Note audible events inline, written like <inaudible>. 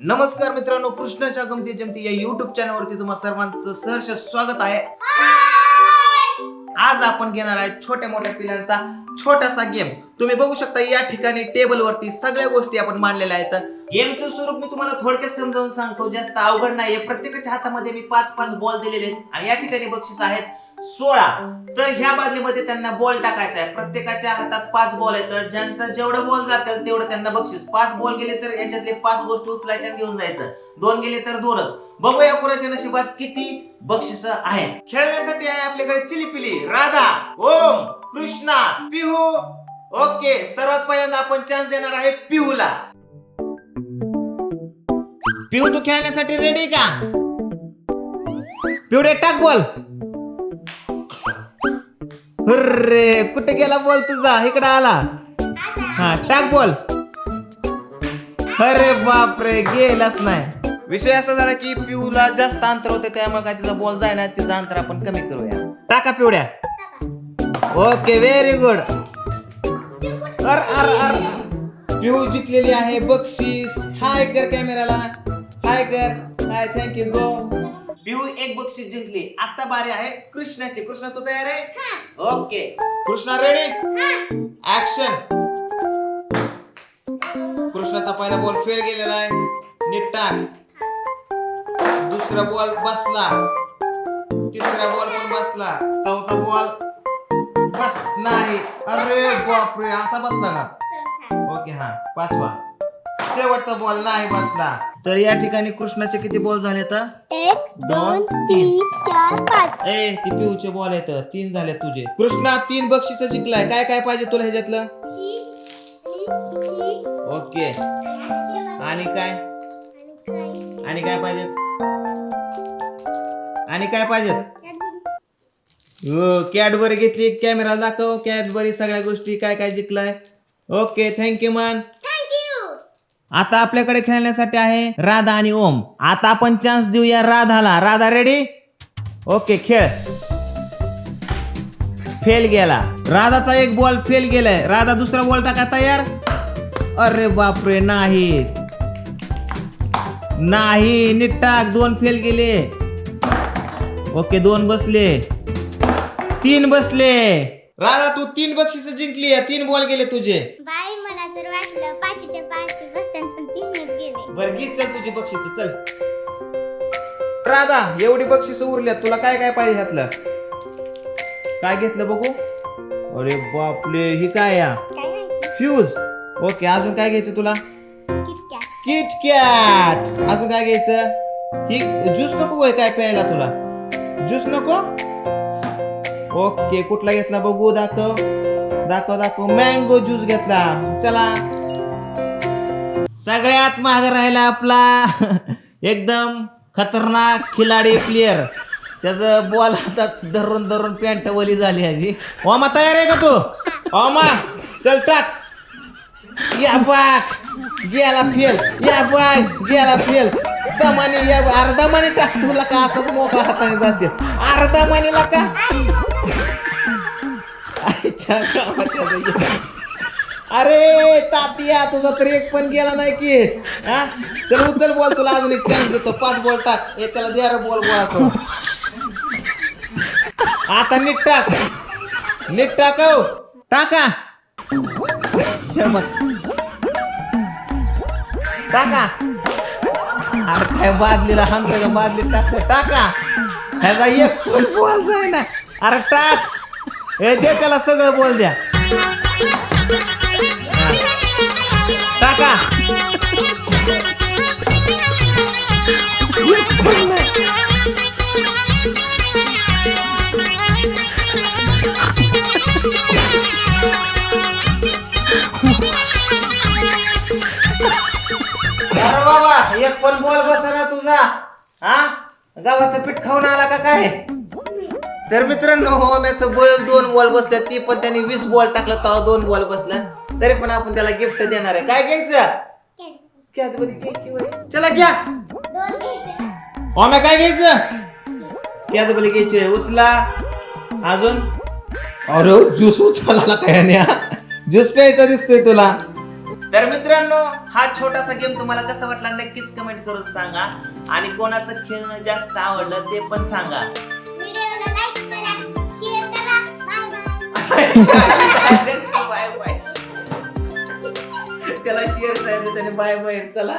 नमस्कार मित्रांनो कृष्णाच्या गमती जमती या युट्यूब चॅनलवरती तुम्हा सर्वांचं सहर्ष स्वागत आहे. आज आपण घेणार आहे छोट्या मोठ्या पिलांचा छोटासा गेम तुम्ही बघू शकता या ठिकाणी टेबलवरती सगळ्या गोष्टी आपण मांडलेल्या आहेत. गेमचं स्वरूप मी तुम्हाला थोडक्यात समजावून सांगतो. जास्त अवघड नाहीये. प्रत्येकाच्या हातामध्ये मी पाच पाच बॉल दिलेले आहेत. आणि या ठिकाणी बक्षीस आहेत. सोळा. तर ह्या बादलीमध्ये त्यांना बॉल टाकायचा आहे. प्रत्येकाच्या हातात पाच बॉल आहेत. ज्यांचं जेवढं बॉल जातील तेवढं त्यांना बक्षीस. पाच बॉल गेले तर याच्यातले पाच गोष्टी उचलायच्या घेऊन जायचं. दोन गेले तर दोनच. बघूया कुणाच्या नशिबात किती बक्षिस आहेत. खेळण्यासाठी आहे आपल्याकडे चिलीपिली राधा ओम कृष्णा पिहू. ओके सर्वात पहिल्यांदा आपण चान्स देणार आहे पिहूला. पिहू तू खेळण्यासाठी रेडी का? पिवडे टाक बॉल अरे कुठे गेला बॉल तुझा? इकडे आला. हा टाक बॉल. अरे बापरे गेलाच नाही. विषय असा झाला की पिऊला जास्त अंतर होते त्यामुळे काय तिचा बॉल जायना तिचं अंतर आपण कमी करूया. टाका पिवड्या. ओके व्हेरी गुड अर अर अर. पिऊ जिंकलेली आहे बक्षीस. हाय कर कॅमेराला हाय कर हाय थँक्यू गो पिहू एक बक्षीस जिंकली. आता बारी आहे कृष्णाची. कृष्णा तू तयार आहे? ओके. कृष्णा रेडी ऍक्शन कृष्णाचा पहिला बॉल फेल गेलेला आहे. नीट टाक दुसरा बॉल बसला. तिसरा बॉल पण बसला. चौथा बॉल बस नाही. अरे बापरे असा बसला का? ओके हा. पाचवा. शेवटचा बॉल नाही बसला तर या ठिकाणी कृष्णाचे किती बॉल झाले तर? एक दोन, तीन. चार पाच. ए ती पिऊचे बॉल आहेत. तीन झाले तुझे. कृष्णा तीन बक्षीस जिंकलाय. काय काय पाहिजे तुला ह्याच्यातलं? ओके. आणि काय? आणि काय पाहिजेत आणि काय पाहिजेत हो कॅडबरी घेतली. कॅमेरा दाखव. कॅडबरी सगळ्या गोष्टी काय काय जिंकलाय? ओके थँक्यू मन. आता आपल्याकडे खेळण्यासाठी आहे राधा आणि ओम. आता आपण चान्स देऊया राधाला. राधा रेडी ओके खेळ. फेल गेला. राधाचा एक बॉल फेल गेलाय. राधा दुसरा बॉल टाका तयार? अरे बापरे नाही. नाही नीट टाक. दोन फेल गेले. ओके दोन बसले. तीन बसले. राधा तू तीन बक्षीस जिंकली तीन बॉल गेले तुझे. बाई मला तर वाटलं पाचीच्या पाच बसतात पण तीनच गेले. बर घे चल तुझी बक्षीस चल. राधा एवढी बक्षीस उरल्यात तुला काय काय पाहिजे ह्यातलं? काय घेतलं बघू? अरे बापले ही काय या? काय माहिती? फ्यूज ओके अजून काय घ्यायचं तुला? किटकॅट किट कॅट अजून काय घ्यायचं? ही ज्यूस नको होय काय प्यायला तुला? ज्यूस नको? ओके कुठला घेतला बघू दाखव. दाखव दाखव. मँगो ज्यूस घेतला. चला. सगळ्यात माग राहिला आपला. <laughs> एकदम खतरनाक खिलाडी प्लेयर त्याचं बॉल हातात धरून धरून पॅन्ट वली झाली ह्याची ओमा तयार आहे का तू? ओमा चल टाक. या बाग. गेला फेल. या बाग. गेला फेल. दमाने या अर्धा माने टाक. तुला का असंच मोकळा हाताने जाते अर्धा मानेला का? आईच्या गावात त्याचं गेलं. अरे तातिया तुझा तर एक पण गेला नाही की. हा? चल उचल बॉल तुला अजून एक चान्स देतो. पाच बॉल टाक. ए त्याला द्या बॉल गोळा करून. आता नीट टाक. नीट टाकव हो. टाका. हे टाका. अरे काय बादलीला हाणतोय का? बादली टाक टाका. ह्याचा एक पण बॉल जाय ना अरे टाक. हे दे त्याला सगळं बोल द्या. टाका. एक पण अरे बाबा एक पण बॉल बसना तुझा. हा? गावाचं पीठ खाऊन आला का काय? तर मित्रांनो हो मॅचं बळ दोन बॉल बसल्या ती पण त्यांनी वीस बॉल टाकला तेव्हा दोन बॉल बसला तरी पण आपण त्याला गिफ्ट देणार आहे. काय घ्यायचं? कॅडबरी घ्यायची चला घ्या. ओम्या काय घ्यायचं? कॅडबरी घ्यायची होय. उचला. अजून? अरे ज्यूस उचलला काय ज्यूस प्यायचा दिसतोय तुला. तर मित्रांनो हा छोटासा गेम तुम्हाला कसा वाटला नक्कीच कमेंट करून सांगा. आणि कोणाचं खेळणं जास्त आवडलं ते पण सांगा. <laughs> त्याला शेअर सांगितलं त्याने बाय बाय चला.